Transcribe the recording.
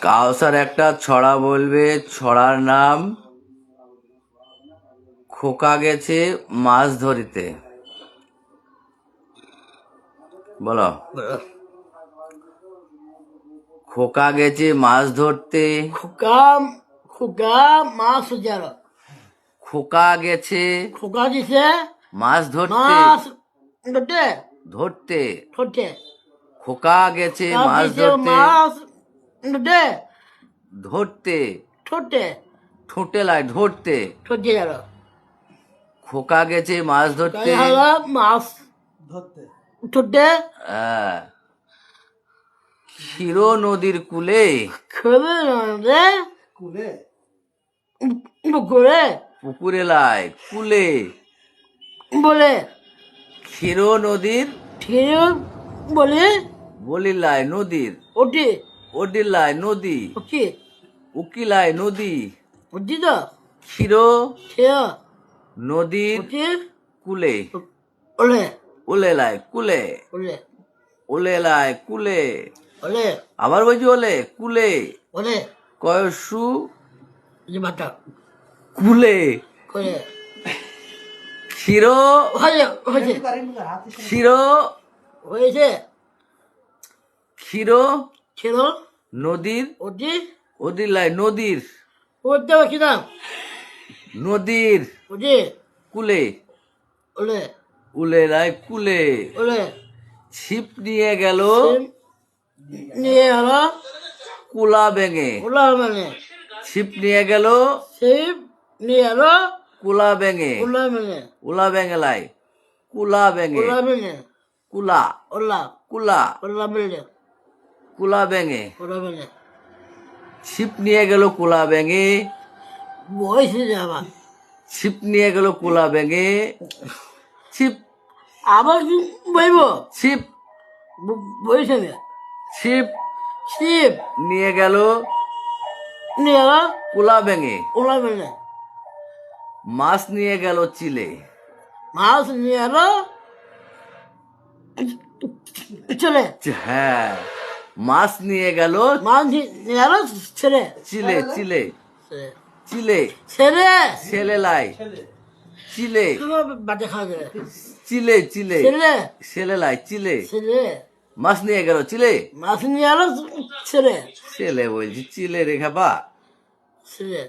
কাউসার একটা ছড়া বলবে ছড়ার নাম খোকা গেছে মাছ ধরিতে। বলো। খোকা গেছে মাছ ধরতে। খোকা খোকা মাছ যার খোকা গেছে খোকা দিছে মাছ ধরতে। মাছ ধরতে। ধরতে। ধরতে। খোকা গেছে মাছ ধরতে। মাছ ধরতে ধরতে। ধরতে ঠোঁটে লাই ধরতে। খোকা গেছে মাছ ধরতে। মাছ ধরতে। ধরতে হ্যাঁ। ক্ষীর নদীর কূলে। কুলে। করে পুকুরে লাই কুলে। বলে। ক্ষীর নদীর ঠিক বলে বলিলাই নদীর ওটি। ওডিলাই নদী। ওটি উকিলাই নদী। ওটি তো? ক্ষীর। সে নদীর ওটি। কুলে। ওলে। ওলে লাই কুলে। ওলে। ওলে লাই কুলে। ওলে। আবার বলছি ওলে কুলে। ওলে। কয়সু যে বাটা কুলে। করে ক্ষীর। হয়েছে। ক্ষীর ক্ষীর? নদীর ওটি ওদিলাই নদীর। ওতে বসিলাম নদীর। ওটি কুলে। ওলে। উলে লাই কুলে। ওলে। ছিপ নিয়ে গেল। নিয়ে হলো কুলা বেঙে ওলা মানে ছিপ নিয়ে গেল। সেই নিয়ে হলো কুলা বেঙে ওলা মানে উলা বেঙে লাই। কুলা বেঙে ওলা মানে কুলা। ওলা। কুলা। ওলা মানে কুলা মানে ছিপ নিয়ে গেল কুলা বেঙে বয়সে যাবা ছিপ নিয়ে গেল কুলা বেঙে ছিপ। আবার বইব? ছিপ। বইছে না ছিপ। শিব নিয়ে গেল নিয়ে হলো কুলা বেঙে ওলা মানে মাছ নিয়ে গেল চিলে। মাছ নিয়ে হলো চলে। হ্যাঁ। মাছ নিয়ে গেল। মাছ নিয়ে হলো ছেলে। চিলে চিলে। চিলে। ছেলে? ছেলে লাই। চিলে। খাওয়া যাবে চিলে চিলে। ছেলে? ছেলে লাই চিলে। ছেলে। মাছ নিয়ে গেল চিলে? মাছ নিয়ে গেল ছেলে। ছেলে বলছি চিলে রেখা বা ছেলে।